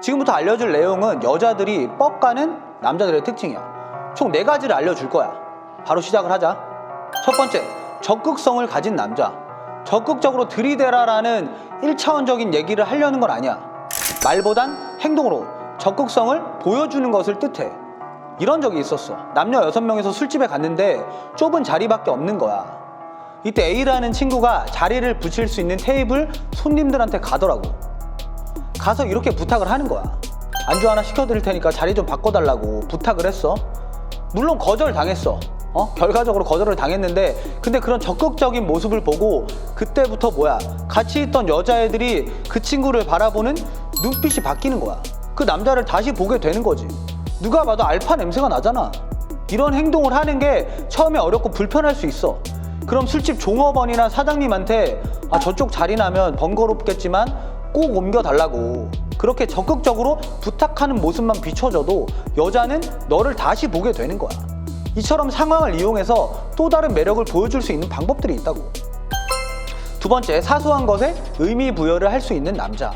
지금부터 알려줄 내용은 여자들이 뻑가는 남자들의 특징이야. 총 네 가지를 알려줄 거야. 바로 시작을 하자. 첫 번째, 적극성을 가진 남자. 적극적으로 들이대라라는 1차원적인 얘기를 하려는 건 아니야. 말보단 행동으로 적극성을 보여주는 것을 뜻해. 이런 적이 있었어. 남녀 여섯 명이서 술집에 갔는데 좁은 자리밖에 없는 거야. 이때 A라는 친구가 자리를 붙일 수 있는 테이블 손님들한테 가더라고. 가서 이렇게 부탁을 하는 거야. 안주 하나 시켜드릴 테니까 자리 좀 바꿔달라고 부탁을 했어. 물론 거절 당했어. 어? 결과적으로 거절을 당했는데 근데 그런 적극적인 모습을 보고 그때부터 뭐야 같이 있던 여자애들이 그 친구를 바라보는 눈빛이 바뀌는 거야. 그 남자를 다시 보게 되는 거지. 누가 봐도 알파 냄새가 나잖아. 이런 행동을 하는 게 처음에 어렵고 불편할 수 있어. 그럼 술집 종업원이나 사장님한테 아 저쪽 자리 나면 번거롭겠지만 꼭 옮겨 달라고 그렇게 적극적으로 부탁하는 모습만 비춰줘도 여자는 너를 다시 보게 되는 거야. 이처럼 상황을 이용해서 또 다른 매력을 보여줄 수 있는 방법들이 있다고. 두 번째, 사소한 것에 의미 부여를 할 수 있는 남자.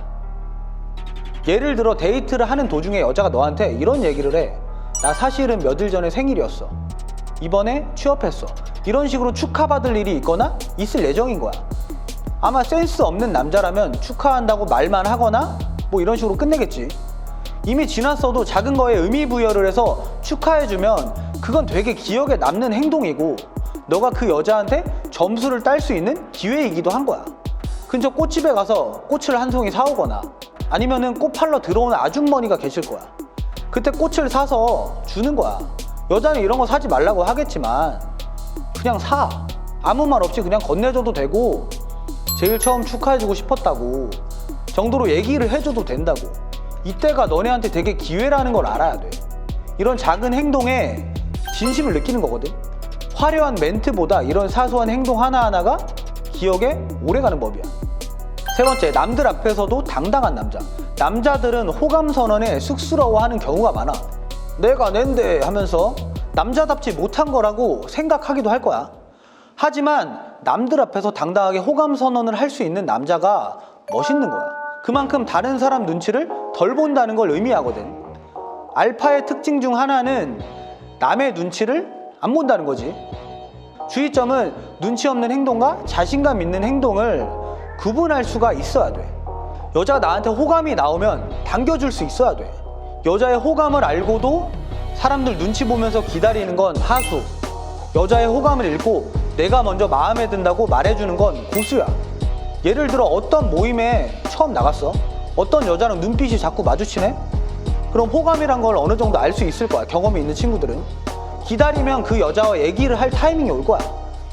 예를 들어 데이트를 하는 도중에 여자가 너한테 이런 얘기를 해. 나 사실은 며칠 전에 생일이었어. 이번에 취업했어. 이런 식으로 축하받을 일이 있거나 있을 예정인 거야. 아마 센스 없는 남자라면 축하한다고 말만 하거나 뭐 이런 식으로 끝내겠지. 이미 지났어도 작은 거에 의미 부여를 해서 축하해주면 그건 되게 기억에 남는 행동이고 너가 그 여자한테 점수를 딸 수 있는 기회이기도 한 거야. 근처 꽃집에 가서 꽃을 한 송이 사오거나 아니면은 꽃 팔러 들어오는 아주머니가 계실 거야. 그때 꽃을 사서 주는 거야. 여자는 이런 거 사지 말라고 하겠지만 그냥 사. 아무 말 없이 그냥 건네줘도 되고 제일 처음 축하해주고 싶었다고 정도로 얘기를 해줘도 된다고. 이때가 너네한테 되게 기회라는 걸 알아야 돼. 이런 작은 행동에 진심을 느끼는 거거든. 화려한 멘트보다 이런 사소한 행동 하나하나가 기억에 오래가는 법이야. 세 번째, 남들 앞에서도 당당한 남자. 남자들은 호감 선언에 쑥스러워하는 경우가 많아. 내가 낸데 하면서 남자답지 못한 거라고 생각하기도 할 거야. 하지만 남들 앞에서 당당하게 호감 선언을 할 수 있는 남자가 멋있는 거야. 그만큼 다른 사람 눈치를 덜 본다는 걸 의미하거든. 알파의 특징 중 하나는 남의 눈치를 안 본다는 거지. 주의점은 눈치 없는 행동과 자신감 있는 행동을 구분할 수가 있어야 돼. 여자가 나한테 호감이 나오면 당겨줄 수 있어야 돼. 여자의 호감을 알고도 사람들 눈치 보면서 기다리는 건 하수. 여자의 호감을 읽고 내가 먼저 마음에 든다고 말해주는 건 고수야. 예를 들어 어떤 모임에 처음 나갔어. 어떤 여자랑 눈빛이 자꾸 마주치네? 그럼 호감이란 걸 어느 정도 알 수 있을 거야. 경험이 있는 친구들은. 기다리면 그 여자와 얘기를 할 타이밍이 올 거야.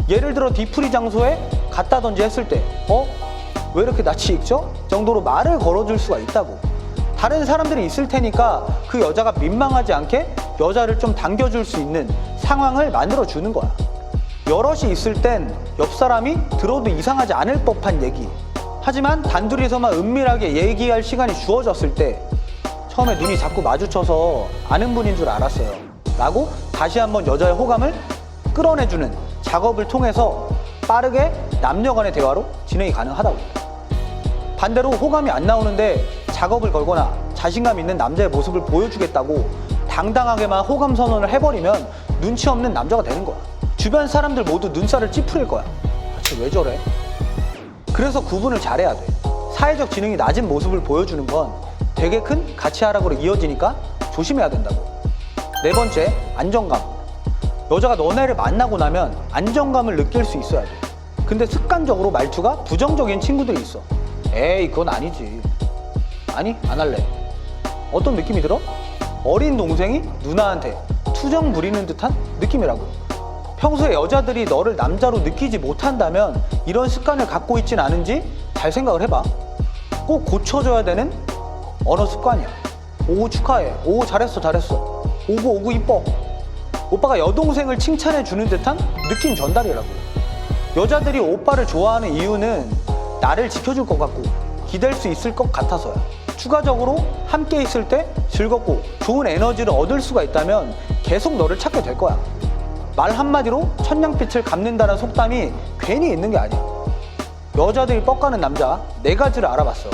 예를 들어 뒤풀이 장소에 갔다든지 했을 때, 어? 왜 이렇게 낯이 익죠? 정도로 말을 걸어줄 수가 있다고. 다른 사람들이 있을 테니까 그 여자가 민망하지 않게 여자를 좀 당겨줄 수 있는 상황을 만들어 주는 거야. 여럿이 있을 땐 옆 사람이 들어도 이상하지 않을 법한 얘기. 하지만 단둘이서만 은밀하게 얘기할 시간이 주어졌을 때 처음에 눈이 자꾸 마주쳐서 아는 분인 줄 알았어요. 라고 다시 한번 여자의 호감을 끌어내주는 작업을 통해서 빠르게 남녀 간의 대화로 진행이 가능하다고. 반대로 호감이 안 나오는데 작업을 걸거나 자신감 있는 남자의 모습을 보여주겠다고 당당하게만 호감 선언을 해버리면 눈치 없는 남자가 되는 거야. 주변 사람들 모두 눈살을 찌푸릴 거야. 아, 쟤왜 저래? 그래서 구분을 잘해야 돼. 사회적 지능이 낮은 모습을 보여주는 건 되게 큰 가치 하락으로 이어지니까 조심해야 된다고. 네 번째, 안정감. 여자가 너네를 만나고 나면 안정감을 느낄 수 있어야 돼. 근데 습관적으로 말투가 부정적인 친구들이 있어. 에이, 그건 아니지. 아니, 안 할래. 어떤 느낌이 들어? 어린 동생이 누나한테 투정 부리는 듯한 느낌이라고. 평소에 여자들이 너를 남자로 느끼지 못한다면 이런 습관을 갖고 있진 않은지 잘 생각을 해봐. 꼭 고쳐줘야 되는 언어 습관이야. 오, 축하해. 오, 잘했어, 잘했어. 오구, 오구, 이뻐. 오빠가 여동생을 칭찬해 주는 듯한 느낌 전달이라고. 여자들이 오빠를 좋아하는 이유는 나를 지켜줄 것 같고 기댈 수 있을 것 같아서야. 추가적으로 함께 있을 때 즐겁고 좋은 에너지를 얻을 수가 있다면 계속 너를 찾게 될 거야. 말 한마디로 천냥빛을 갚는다는 속담이 괜히 있는 게 아니야. 여자들이 뻑가는 남자 네 가지를 알아봤어.